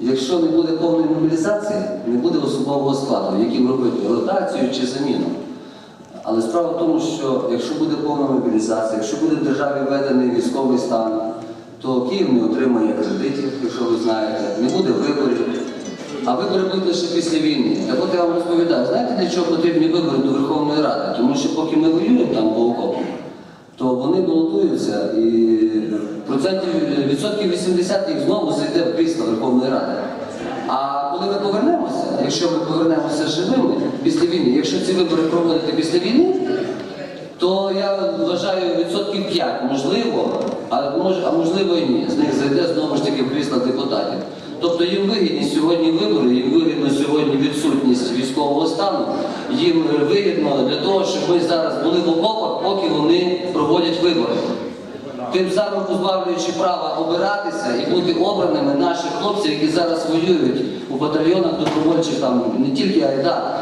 якщо не буде повної мобілізації, не буде особового складу, яким робити ротацію чи заміну. Але справа в тому, що якщо буде повна мобілізація, якщо буде в державі введений військовий стан, то Київ не отримає кредитів, якщо ви знаєте, не буде виборів. А вибори будуть лише після війни. Так от я вам розповідаю, знаєте, для чого потрібні вибори до Верховної Ради? Тому що поки ми воюємо там по окопу, то вони балотуються і процентів відсотків 80 їх знову зайде Верховної Ради. А коли ми повернемося, якщо ми повернемося живими після війни, якщо ці вибори проводити після війни, то я вважаю відсотків 5 можливо, а, мож, а можливо і ні. З них зайде знову ж таки в крісла депутатів. Тобто їм вигідні сьогодні вибори, їм вигідно сьогодні відсутність військового стану, їм вигідно для того, щоб ми зараз були в окопах, поки вони проводять вибори. Тим самим позбавлюючи права обиратися і бути обраними наших хлопців, які зараз воюють у батальйонах добровольчих там не тільки Айдар,